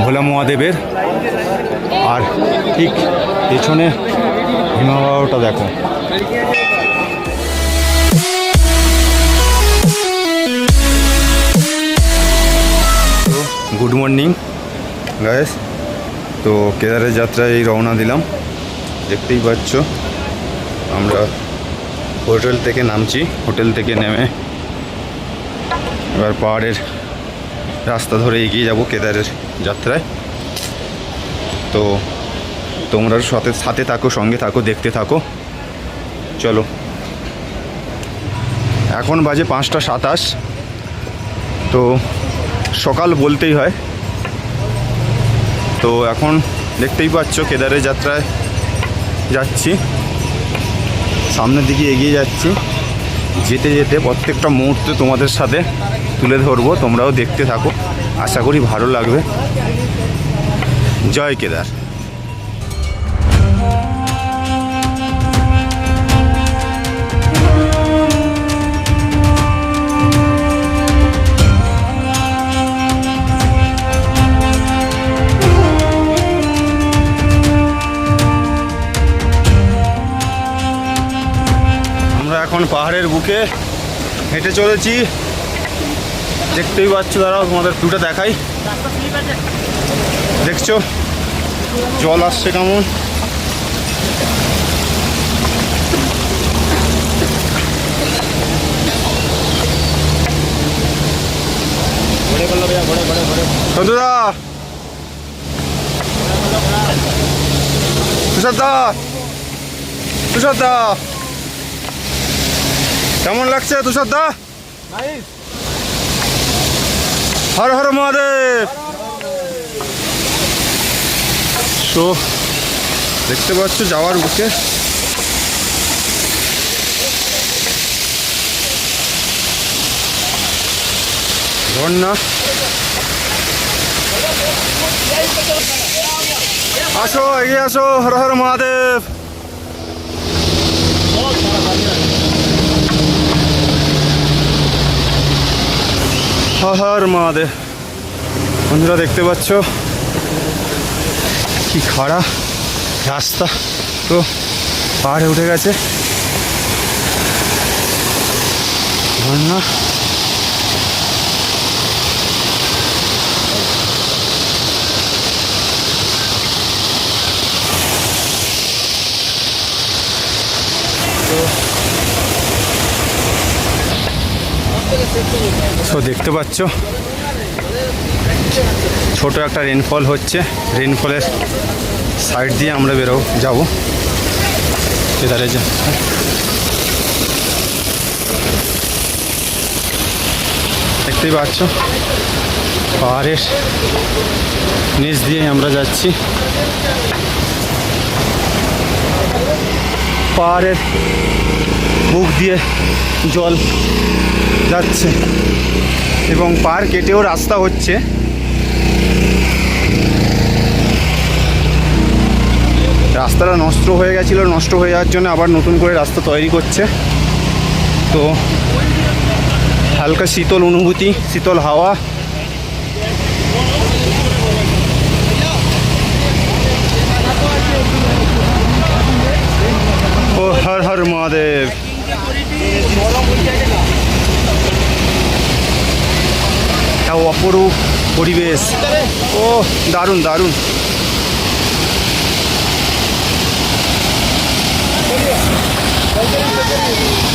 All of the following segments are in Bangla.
ভোলা মহাদেবের। আর ঠিক পেছনে হিমালয়টা দেখো। গুড মর্নিং গায়েস তো কেদারের যাত্রায় এই রওনা দিলাম। দেখতেই পাচ্ছ, আমরা হোটেল থেকে নামছি। হোটেল থেকে নেমে এবার পাহাড়ের রাস্তা ধরে এগিয়ে যাব কেদারের। যাত্রায়। তো তোমরা সাথে সাথে থাকো, সঙ্গে থাকো, দেখতে থাকো। চলো। এখন বাজে পাঁচটা সাতাশ। তো সকাল বলতেই হয়। তো এখন দেখতেই পাচ্ছ কেদারের যাত্রায় যাচ্ছি। সামনের দিকে এগিয়ে যাচ্ছি। যেতে যেতে প্রত্যেকটা মুহূর্তে তোমাদের সাথে তুলে ধরবো। তোমরাও দেখতে থাকো। আশা করি ভালো লাগবে। জয় কেদার। আমরা এখন পাহাড়ের বুকে হেঁটে চলেছি। দেখতেই পাচ্ছ দাঁড়াও তোমাদের দুটো দেখাই। দেখছ? জল আসছে কেমন? কেমন লাগছে তুষারদা হর হর মহাদেব। তো দেখতে পাচ্ছ যাওয়ার বুকে। ঝর্ণা। আসো, এগিয়ে আসো, হর হর মহাদেব। হর মাদে বন্ধুরা দেখতে পাচ্ছ? কি খাড়া রাস্তা। তো পাহাড়ে উঠে গেছে। ঝর্ণা তো দেখতে পাচ্ছ। ছোট একটা রেনফল হচ্ছে। রেনফলের সাইড দিয়ে আমরা বেরো, যাব। কেদারে যা। দেখতেই পাচ্ছ? পাহাড়ের নিচ দিয়ে আমরা যাচ্ছি। পাহাড়ের বুক দিয়ে জল যাচ্ছে এবং পার কেটেও রাস্তা হচ্ছে। রাস্তাটা নষ্ট হয়ে গেছিল, নষ্ট হয়ে যাওয়ার জন্য আবার নতুন করে রাস্তা তৈরি করছে। তো হালকা শীতল অনুভূতি, শীতল হাওয়া। ও হর হর মহাদেব। অপরূপ পরিবেশ ও দারুণ দারুণ Thank you.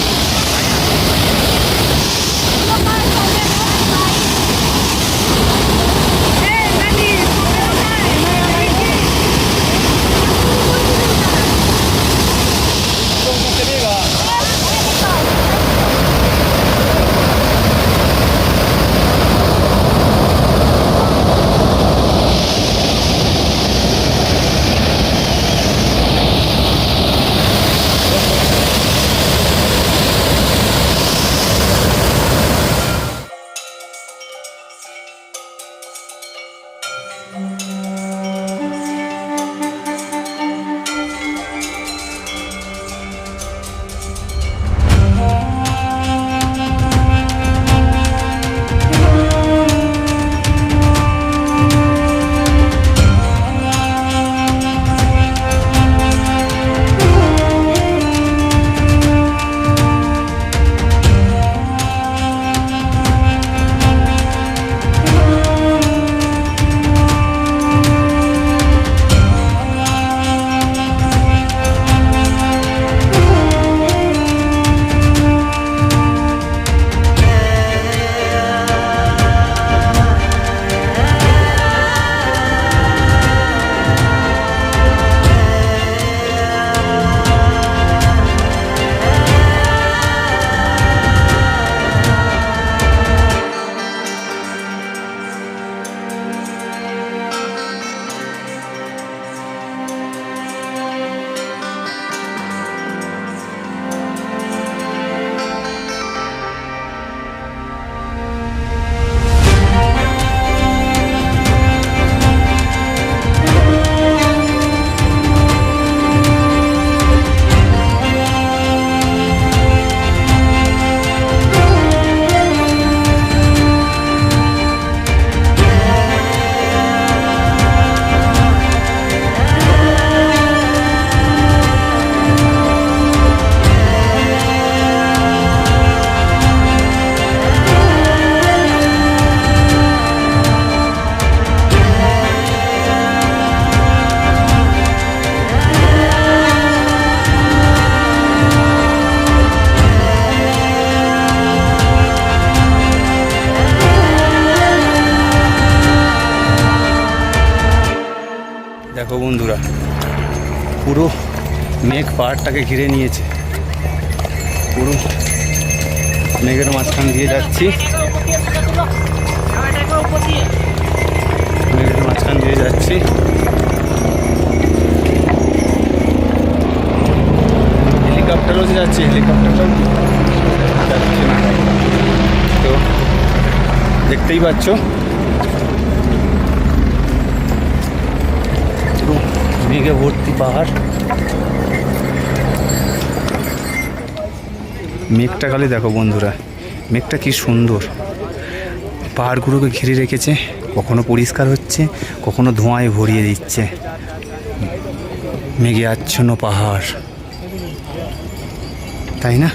বন্ধুরা, পুরো মেঘ পাহাড়টাকে ঘিরে নিয়েছে। পুরো মেঘের মাঝখান দিয়ে যাচ্ছি। মেঘের মাঝখান দিয়ে যাচ্ছি। হেলিকপ্টারও যাচ্ছে, হেলিকপ্টারটাও যাচ্ছে না। তো দেখতেই পাচ্ছ মেঘে ভর্তি পাহাড়। মেঘটা খালি দেখো বন্ধুরা, মেঘটা কি সুন্দর। পাহাড়গুলোকে ঘিরে রেখেছে, কখনো পরিষ্কার হচ্ছে, কখনো ধোঁয়ায় ভরিয়ে দিচ্ছে। মেঘে আচ্ছন্ন পাহাড়। তাই না?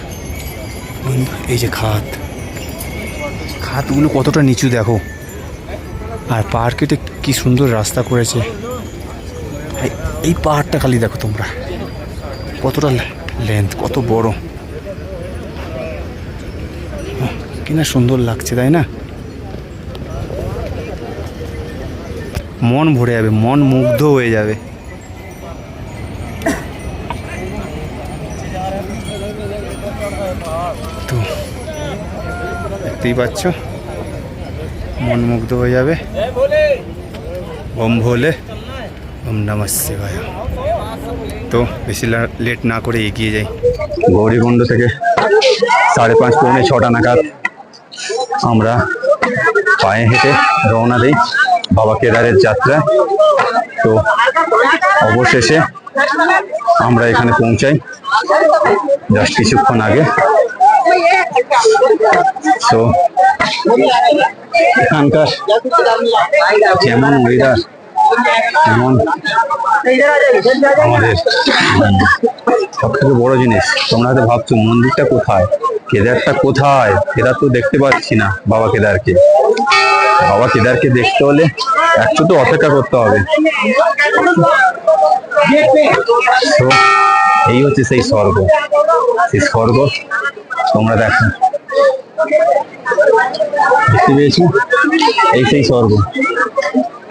এই যে খাত। খাতগুলো কতটা নিচু দেখো। আর পাহাড় কেটে কি সুন্দর রাস্তা করেছে। এই- পাহাড়টা খালি দেখো তোমরা। কতটা লেন্থ কত বড়। কিনা সুন্দর লাগছে, তাই না? মন ভরে যাবে, মন মুগ্ধ হয়ে যাবে। তো, দেখতেই পাচ্ছ? মন মুগ্ধ হয়ে যাবে। ওম ওম নমঃ শিবায়। তো বেশি লেট না করে এগিয়ে যাই। গৌরীকুণ্ড থেকে সাড়ে পাঁচ পৌনে ছটা নাগাদ আমরা পায়ে হেঁটে রওনা দিই বাবা কেদারের যাত্রা। তো অবশেষে আমরা এখানে পৌঁছাই জাস্ট কিছুক্ষণ আগে। তো এখানকার যেমন ওয়েদার তেমন আমাদের সব থেকে বড় জিনিস, তোমরা হয়তো ভাবছ, মন্দিরটা কোথায়? কেদারটা কোথায়? কেদার তো দেখতে পাচ্ছি না বাবা কেদারকে। বাবা কেদারকে দেখতে হলে একটু তো অপেক্ষা করতে হবে। এই হচ্ছে সেই স্বর্গ। সেই স্বর্গ, তোমরা দেখো। দেখতে পেয়েছ? এই সেই স্বর্গ।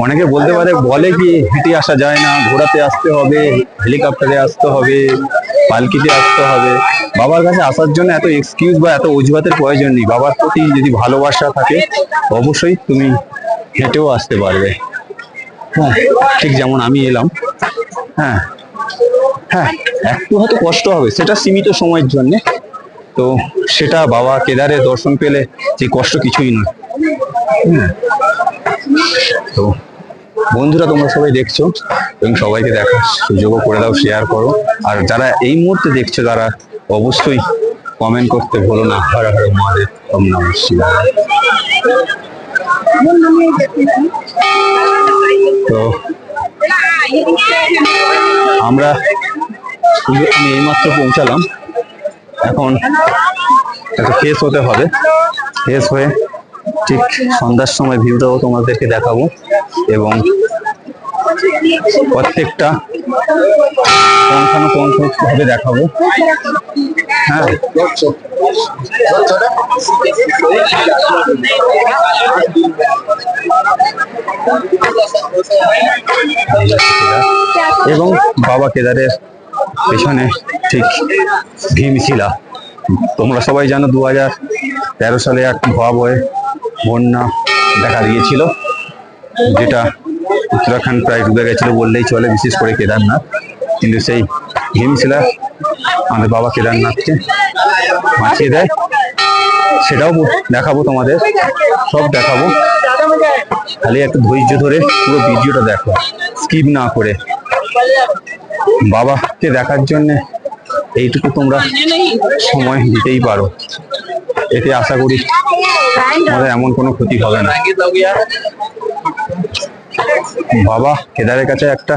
অনেকে বলতে পারে, বলে কি হেঁটে আসা যায় না, ঘোড়াতে আসতে হবে, হেলিকপ্টারে আসতে হবে, পালকিতে আসতে হবে। বাবার কাছে আসার জন্য এত এক্সকিউজ বা এত অজুহাতের প্রয়োজন নেই। বাবার প্রতি যদি ভালোবাসা থাকে, অবশ্যই তুমি হেঁটেও আসতে পারবে। হ্যাঁ ঠিক যেমন আমি এলাম। হ্যাঁ হ্যাঁ একটু হয়তো কষ্ট হবে, সেটা সীমিত সময়ের জন্যে। তো সেটা বাবা কেদারের দর্শন পেলে যে কষ্ট কিছুই নয়। তো বন্ধুরা, তোমরা সবাই দেখছ এবং সবাইকে দেখার সুযোগও করে দাও শেয়ার করো। আর যারা এই মুহূর্তে দেখছ, তারা অবশ্যই কমেন্ট করতে ভুলো না। হর হর মহাদেব, ওম নমঃ শিবায়। তো আমরা আমি এইমাত্র পৌঁছালাম। এখন একটা ফ্রেশ হতে হবে। ফ্রেশ হয়ে ঠিক সন্ধ্যার সময় ভিউটাও তোমাদেরকে দেখাবো এবং প্রত্যেকটা পৌঁছানো দেখাবো হ্যাঁ। এবং বাবা কেদারের পেছনে ঠিক ভীমশিলা তোমরা সবাই জানো দু হাজার তেরো সালে এক ভয়াবহ বন্যা দেখা দিয়েছিল, যেটা উত্তরাখণ্ড প্রায় ডুবে গেছিল বললেই চলে, বিশেষ করে কেদারনাথ। কিন্তু সেই ভীমশিলা আমাদের বাবা কেদারনাথকে বাঁচিয়ে দেয়। সেটাও দেখাবো তোমাদের, সব দেখাবো। খালি একটু ধৈর্য ধরে পুরো ভিডিওটা দেখো স্কিপ না করে। বাবাকে দেখার জন্যে এইটুকু তোমরা সময় দিতেই পারো। এতে আশা করি আমাদের এমন কোনো ক্ষতি হবে না। বাবা, কেদারের কাছে একটা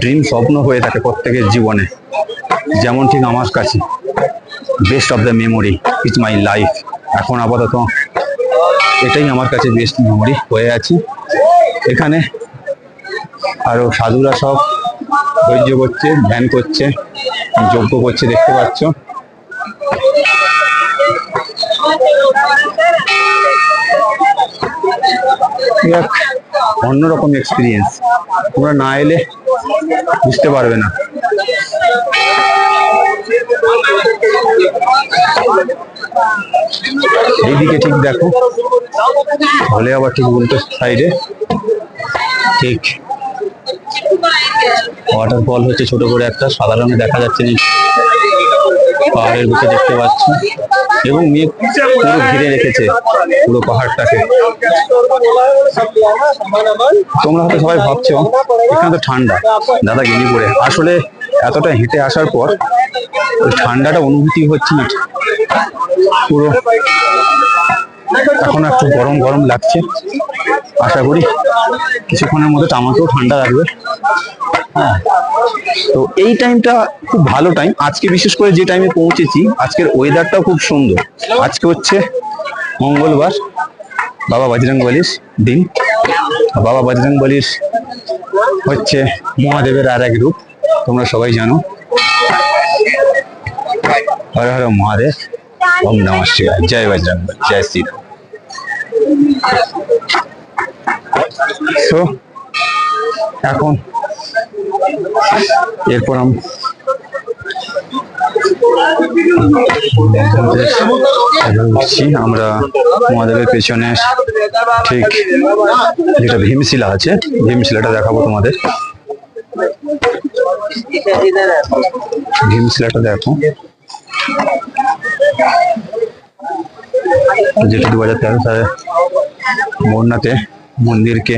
ড্রিম স্বপ্ন হয়ে থাকে প্রত্যেকের জীবনে। যেমন ঠিক আমার কাছে। Best of the memory is my life এখন আপাতত এটাই আমার কাছে বেস্ট মেমোরি হয়ে আছে। এখানে আরও সাধুরা সব ধৈর্য করছে, ধ্যান করছে, যজ্ঞ করছে, দেখতে পাচ্ছ। অন্যরকম এক্সপিরিয়েন্স তোমরা না এলে বুঝতে পারবে না। এইদিকে ঠিক দেখো হলে আবার ঠিক উল্টো সাইডে ঠিক ওয়াটারফল হচ্ছে ছোট করে একটা, সাদা রঙে দেখা যাচ্ছে পাহাড়ের বুকে দেখতে পাচ্ছি। এবং মেঘ পুরো ঘিরে রেখেছে পুরো পাহাড়টাকে। তোমরা হয়তো সবাই ভাবছ, এখানে তো ঠান্ডা। দাদা গেলি পড়ে আসলে এতটা হেঁটে আসার পর ঠান্ডাটা অনুভূতি হচ্ছে পুরো এখন একটু গরম গরম লাগছে। আশা করি কিছুক্ষণের মধ্যে আমাকেও ঠান্ডা লাগবে। হ্যাঁ। তো এই টাইমটা খুব ভালো টাইম আজকে বিশেষ করে যে টাইমে পৌঁছেছি, আজকের ওয়েদারটাও খুব সুন্দর। আজকে হচ্ছে মঙ্গলবার। বাবা বজরং বলির দিন। বাবা বজরং বলির হচ্ছে মহাদেবের আর এক রূপ। তোমরা সবাই জানো। হর হর মহাদেব। ওম নমঃ শিবায়। জয় বজরং জয় শ্রীরাম। তো এখন এরপর আম উঠছি আমরা মহাদেবের পেছনে ঠিক যেটা ভীমশিলা আছে, ভীমশিলাটা দেখাবো তোমাদের। ভীমশিলাটা দেখো। যেটা দু হাজার তেরো সালে বন্যাতে মন্দিরকে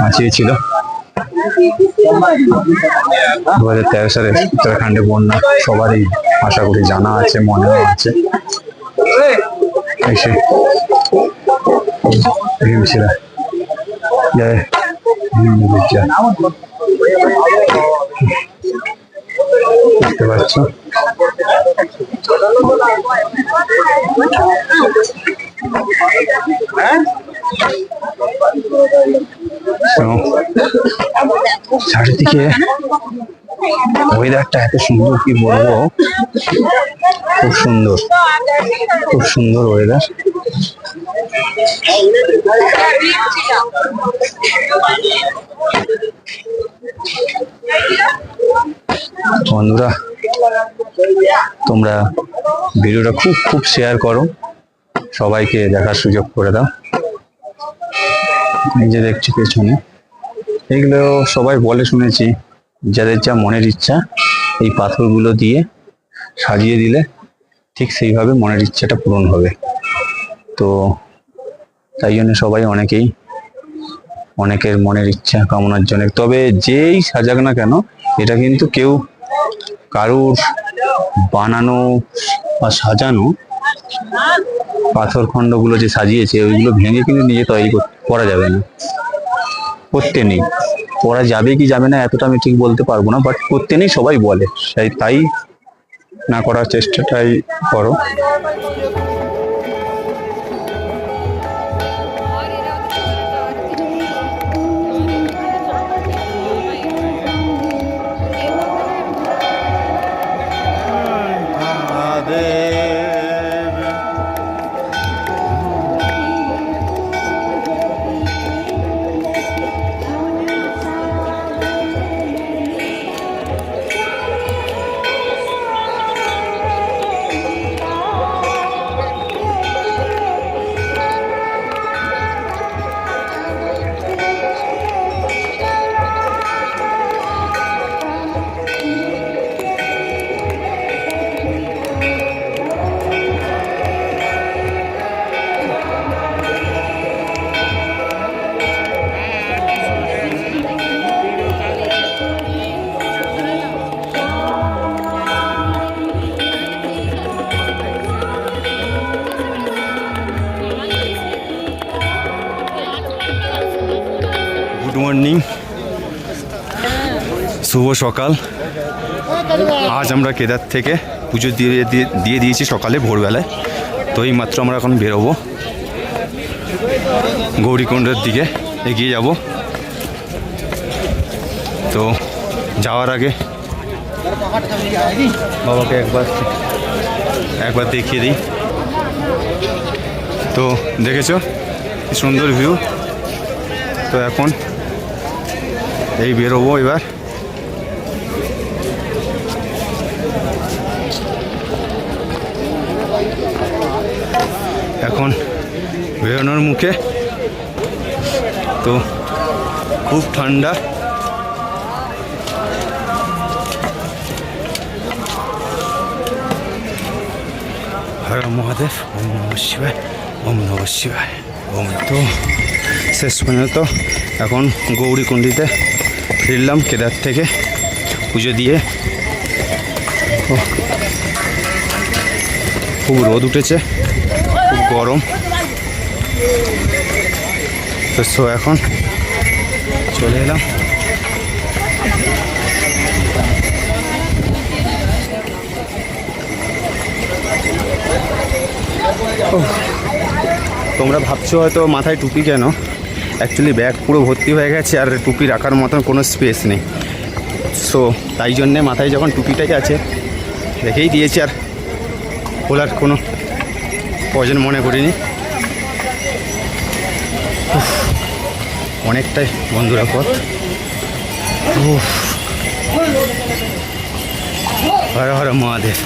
বাঁচিয়েছিল। দু হাজার তেরো সালে উত্তরাখণ্ডে বন্যা সবারই আশা করি জানা আছে, মনেও আছে। এসে ভীমশিলা দেখতে পাচ্ছ। চারিদিকে ওয়েদারটা এত সুন্দর, কি বলব? খুব সুন্দর খুব সুন্দর ওয়েদার বন্ধুরা, তোমরা ভিডিওটা খুব খুব শেয়ার করো। সবাইকে দেখার সুযোগ করে দাও। এই যে দেখছি পেছনে। এগুলো সবাই বলে শুনেছি, যাদের যা মনের ইচ্ছা, এই পাথরগুলো দিয়ে সাজিয়ে দিলে ঠিক সেইভাবে মনের ইচ্ছাটা পূরণ হবে। তো তাই জন্য সবাই অনেকেই অনেকের মনের ইচ্ছা কামনার জন্য। তবে যেই সাজাক না কেন, এটা কিন্তু কেউ কারুর বানানো বা সাজানো পাথর খণ্ডগুলো যে সাজিয়েছে, ওইগুলো ভেঙে কিন্তু নিজে তৈরি কর- যাবে না। করতে নেই। করা যাবে কি যাবে না, এতটা আমি ঠিক বলতে পারব না বাট করতে নেই সবাই বলে। তাই তাই না করার চেষ্টাটাই করো। গুড মর্নিং শুভ সকাল। আজ আমরা কেদার থেকে পুজো দিয়ে দিয়ে দিয়ে দিয়েছি সকালে ভোরবেলায়। তো এই মাত্র আমরা এখন বেরোবো। গৌরীকুণ্ডের দিকে এগিয়ে যাব। তো যাওয়ার আগে বাবাকে একবার একবার দেখিয়ে দিই। তো দেখেছ সুন্দর ভিউ তো এখন এই বেরোবো এবার। এখন বেরোনোর মুখে। তো খুব ঠান্ডা। হর মহাদেব, ওম নম শিবায়, ওম নম শিবায়। ওম তো শেষ পর্যন্ত এখন গৌরীকুণ্ডিতে ফিরলাম কেদার থেকে পুজো দিয়ে। খুব রোদ উঠেছে, খুব গরম। তো সো এখন চলে এলাম। তোমরা ভাবছ হয়তো মাথায় টুপি কেন? অ্যাকচুয়ালি ব্যাগ পুরো ভর্তি হয়ে গেছে আর টুপি রাখার মতন কোনো স্পেস নেই। সো তাই জন্যে মাথায় যখন টুপিটাই আছে, রেখেই দিয়েছি আর খোলার কোনো প্রয়োজন মনে করিনি। অনেকটাই বন্ধুরা পথ। হর হর মহাদেব।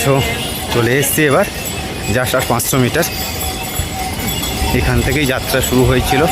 সো চলে এসছি এবার জাস্ট আর পাঁচশো মিটার এখান থেকেই যাত্রা শুরু হয়েছিল।